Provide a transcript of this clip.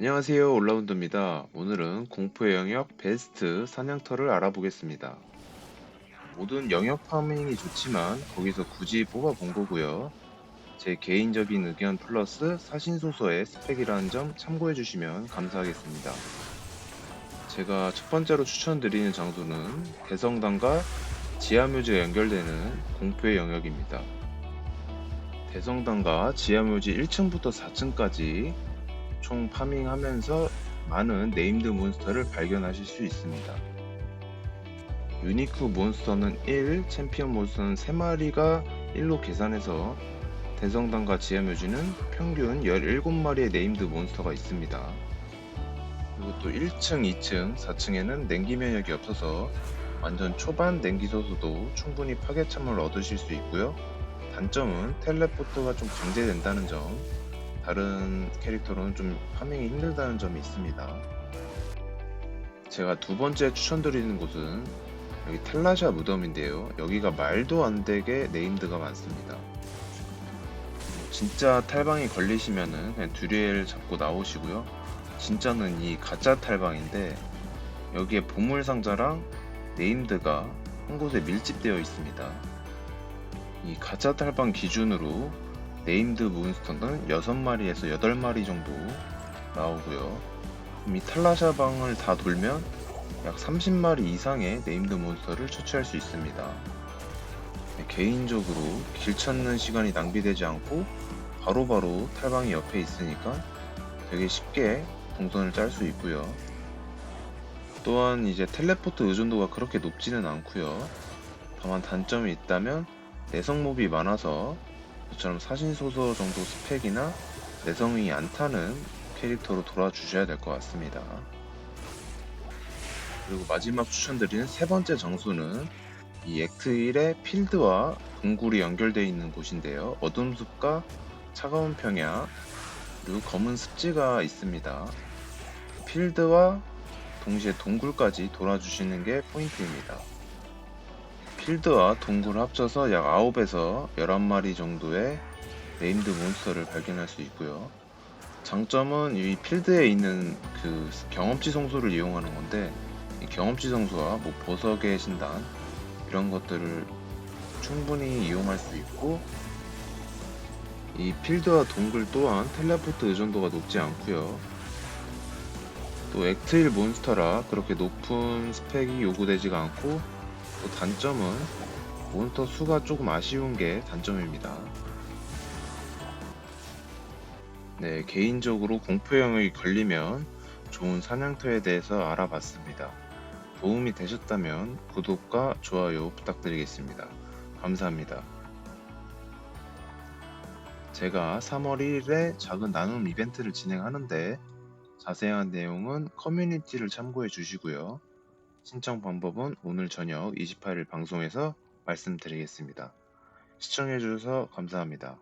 안녕하세요 올라운드입니다. 오늘은 공포의 영역 베스트 사냥터를 알아보겠습니다. 모든 영역 파밍이 좋지만 거기서 굳이 뽑아본 거고요. 제 개인적인 의견 플러스 사신소서의 스펙이라는 점 참고해 주시면 감사하겠습니다. 제가 첫 번째로 추천드리는 장소는 대성당과 지하묘지가 연결되는 공포의 영역입니다. 대성당과 지하묘지 1층부터 4층까지 총 파밍하면서 많은 네임드 몬스터를 발견하실 수 있습니다. 유니크 몬스터는 1, 챔피언 몬스터는 3마리가 1로 계산해서 대성당과 지하묘지는 평균 17마리의 네임드 몬스터가 있습니다. 그리고 또 1층, 2층, 4층에는 냉기 면역이 없어서 완전 초반 냉기 소수도 충분히 파괴참을 얻으실 수 있고요. 단점은 텔레포트가 좀 강제된다는 점, 다른 캐릭터로는 좀 파밍이 힘들다는 점이 있습니다. 제가 두 번째 추천드리는 곳은 여기 텔라샤 무덤인데요. 여기가 말도 안 되게 네임드가 많습니다. 진짜 탈방이 걸리시면은 그냥 듀리엘 잡고 나오시고요. 진짜는 이 가짜 탈방인데 여기에 보물 상자랑 네임드가 한 곳에 밀집되어 있습니다. 이 가짜 탈방 기준으로 네임드 몬스터는 6마리에서 8마리 정도 나오고요. 이 탈라샤 방을 다 돌면 약 30마리 이상의 네임드 몬스터를 처치할 수 있습니다. 네, 개인적으로 길 찾는 시간이 낭비되지 않고 바로바로 탈방이 옆에 있으니까 되게 쉽게 동선을 짤 수 있고요. 또한 이제 텔레포트 의존도가 그렇게 높지는 않고요. 다만 단점이 있다면 내성 몹이 많아서 저처럼 사신소서 정도 스펙이나 내성이 안 타는 캐릭터로 돌아주셔야 될 것 같습니다. 그리고 마지막 추천드리는 세 번째 장소는 이 액트 1의 필드와 동굴이 연결되어 있는 곳인데요. 어둠 숲과 차가운 평야 그리고 검은 습지가 있습니다. 필드와 동시에 동굴까지 돌아주시는 게 포인트입니다. 필드와 동굴을 합쳐서 약 9에서 11마리 정도의 네임드 몬스터를 발견할 수 있고요. 장점은 이 필드에 있는 그 경험치 성소를 이용하는 건데 이 경험치 성소와 뭐 보석의 신단 이런 것들을 충분히 이용할 수 있고 이 필드와 동굴 또한 텔레포트 의존도가 높지 않고요. 또 액트 1 몬스터라 그렇게 높은 스펙이 요구되지가 않고 또 단점은 몬스터 수가 조금 아쉬운 게 단점입니다. 네, 개인적으로 공포 영역이 걸리면 좋은 사냥터에 대해서 알아봤습니다. 도움이 되셨다면 구독과 좋아요 부탁드리겠습니다. 감사합니다. 제가 3월 1일에 작은 나눔 이벤트를 진행하는데 자세한 내용은 커뮤니티를 참고해 주시고요. 신청 방법은 오늘 저녁 28일 방송에서 말씀드리겠습니다. 시청해 주셔서 감사합니다.